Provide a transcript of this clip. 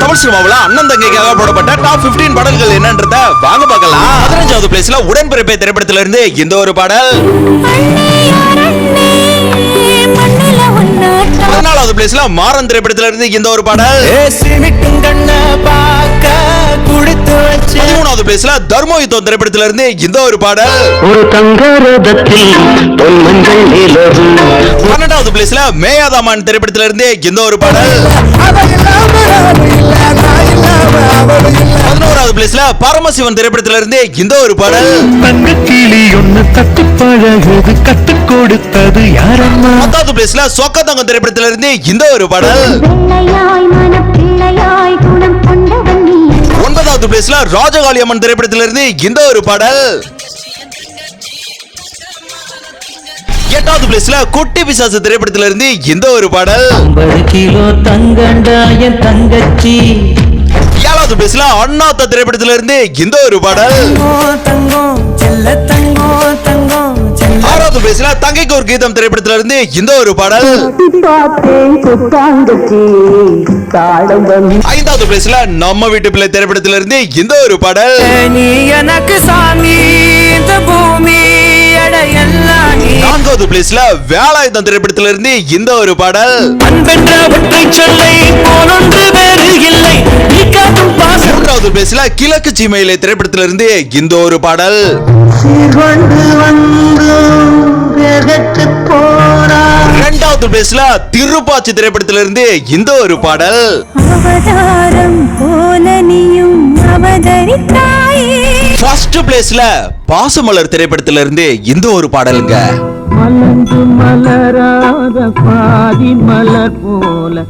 தமிழ் சினிமாவுல அண்ணன் தங்கைக்காக போடப்பட்ட டாப் 15 பாடல்கள் என்னன்றத வாங்க பார்க்கலாம். பதினஞ்சாவது பிளேஸ்ல உடன்பிறப்பே திரைப்படத்துல இருந்து இந்த ஒரு பாடல். பதினாலாவது பிளேஸ்ல மாறன் திரைப்படத்துல இருந்து இந்த ஒரு பாடல். பதிமூணாவது பிளேஸ்ல தர்ம யுத்தம் திரைப்படத்துல இருந்து இந்த ஒரு பாடல். ஒரு பன்னெண்டாவது பிளேஸ்ல மேயாதாமான் திரைப்படத்துல இருந்து இந்த ஒரு பாடல். பதினோராவது பிளேஸ்ல பரமசிவன் திரைப்படத்துல இருந்து இந்த ஒரு பாடல். தங்க கிளி ஒண்ணு தத்து பழகுது கத்து கொடுத்தது யாரம்மா? பத்தாவது பிளேஸ்ல சொக்கத்தங்கம் திரைப்படத்துல இருந்து இந்த ஒரு பாடல். ஒன்பதாவது பிளேஸ்ல ராஜகாளி அம்மன் திரைப்படத்துல இருந்து இந்த ஒரு பாடல். எட்டாவது பிளேஸ்ல குட்டி பிசாசு திரைப்படத்துல இருந்து இந்த ஒரு பாடல். ஐம்பது கிலோ தங்கண்டா என் தங்கச்சி. ஏழாவது பிளேஸ்ல அண்ணாத்த திரைப்படத்துல இருந்து இந்த ஒரு பாடல். ஆறாவது தங்கைக்கு ஒரு கீதம் திரைப்படத்துல இருந்து இந்த ஒரு பாடல். ஐந்தாவது பிளேஸ்ல நம்ம வீட்டு பிள்ளை திரைப்படத்துல இருந்து இந்த ஒரு பாடல். நீ எனக்கு சாமி இந்த பூமி நான்காவது பிளேஸ்ல வேலாயுதம் திரைப்படத்துல இருந்து இந்த ஒரு பாடல். அன்பென்ற ஒற்றை சொல்லை போனொன்று மூன்றாவது பிளேஸ்ல கிழக்கு சீமையிலே திரைப்படத்துல இருந்து இந்த ஒரு பாடல். இரண்டாவது பிளேஸ்ல திருப்பாச்சி திரைப்படத்துல இருந்து இந்த ஒரு பாடல். ஃபர்ஸ்ட் பிளேஸ்ல பாசமலர் திரைப்படத்துல இருந்து இந்த ஒரு பாடலுங்க. மலராத பாதி மலர் போல.